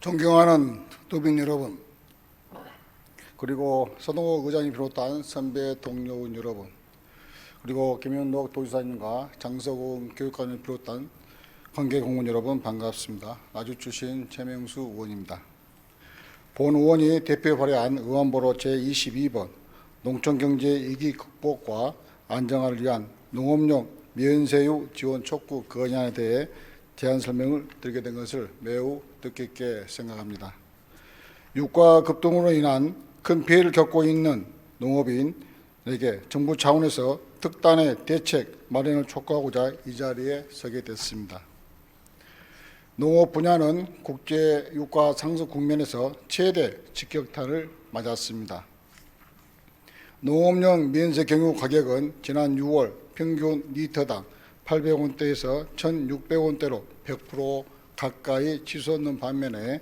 존경하는 도민 여러분, 그리고 서동호 의장이 비롯한 선배 동료원 여러분, 그리고 김현록 도지사님과 장석훈 교육관을 비롯한 관계 공무원 여러분 반갑습니다. 아주 출신 최명수 의원입니다. 본 의원이 대표 발의한 의원보로 제22번 농촌경제 위기 극복과 안정화를 위한 농업용 면세유 지원 촉구 건안에 대해 제안 설명을 드리게 된 것을 매우 뜻깊게 생각합니다. 유가 급등으로 인한 큰 피해를 겪고 있는 농업인에게 정부 차원에서 특단의 대책 마련을 촉구하고자 이 자리에 서게 됐습니다. 농업 분야는 국제 유가 상승 국면에서 최대 직격탄을 맞았습니다. 농업용 면세 경유 가격은 지난 6월 평균 리터당 800원대에서 1,600원대로 100% 가까이 치솟는 반면에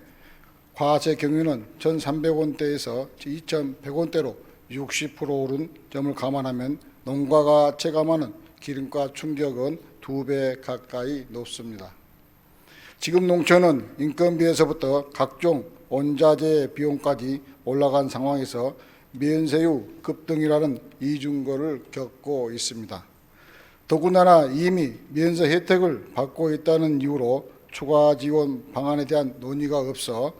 과세 경유는 1,300원대에서 2,100원대로 60% 오른 점을 감안하면 농가가 체감하는 기름가 충격은 두 배 가까이 높습니다. 지금 농촌은 인건비에서부터 각종 원자재 비용까지 올라간 상황에서 면세유 급등이라는 이중거를 겪고 있습니다. 더군다나 이미 면세 혜택을 받고 있다는 이유로 추가 지원 방안에 대한 논의가 없어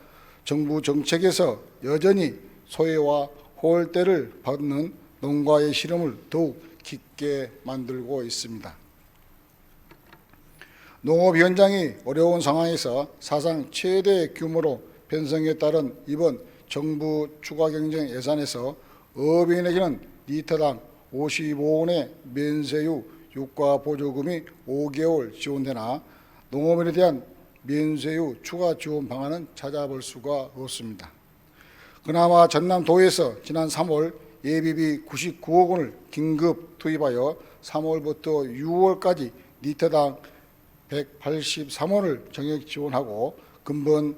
정부 정책에서 여전히 소외와 호월대를 받는 농가의 시름을 더욱 깊게 만들고 있습니다. 농업 현장이 어려운 상황에서 사상 최대 규모로 편성에 따른 이번 정부 추가 경정 예산에서 어업인에게는 리터당 55원의 면세유 유가 보조금이 5개월 지원되나 농업인에 대한 면세유 추가 지원 방안은 찾아볼 수가 없습니다. 그나마 전남도에서 지난 3월 예비비 99억 원을 긴급 투입하여 3월부터 6월까지 리터당 183원을 정액 지원하고 근본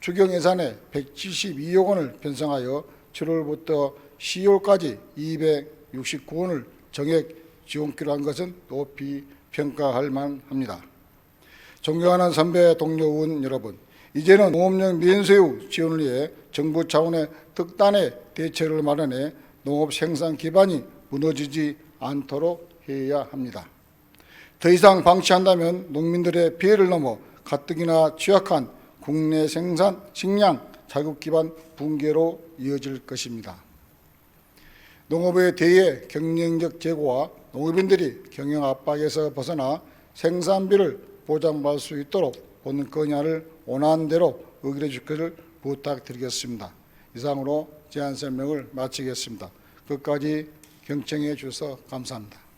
추경 예산에 172억 원을 편성하여 7월부터 12월까지 269원을 정액 지원키로 한 것은 높이 평가할 만합니다. 존경하는 선배 동료 의원 여러분, 이제는 농업용 면세유 지원을 위해 정부 차원의 특단의 대책을 마련해 농업 생산 기반이 무너지지 않도록 해야 합니다. 더 이상 방치한다면 농민들의 피해를 넘어 가뜩이나 취약한 국내 생산 식량 자급 기반 붕괴로 이어질 것입니다. 농업의 대의 경쟁력 제고와 농업인들이 경영 압박에서 벗어나 생산비를 보장받을 수 있도록 본 건의안을 원안대로 의결해 줄 것을 부탁드리겠습니다. 이상으로 제안 설명을 마치겠습니다. 끝까지 경청해 주셔서 감사합니다.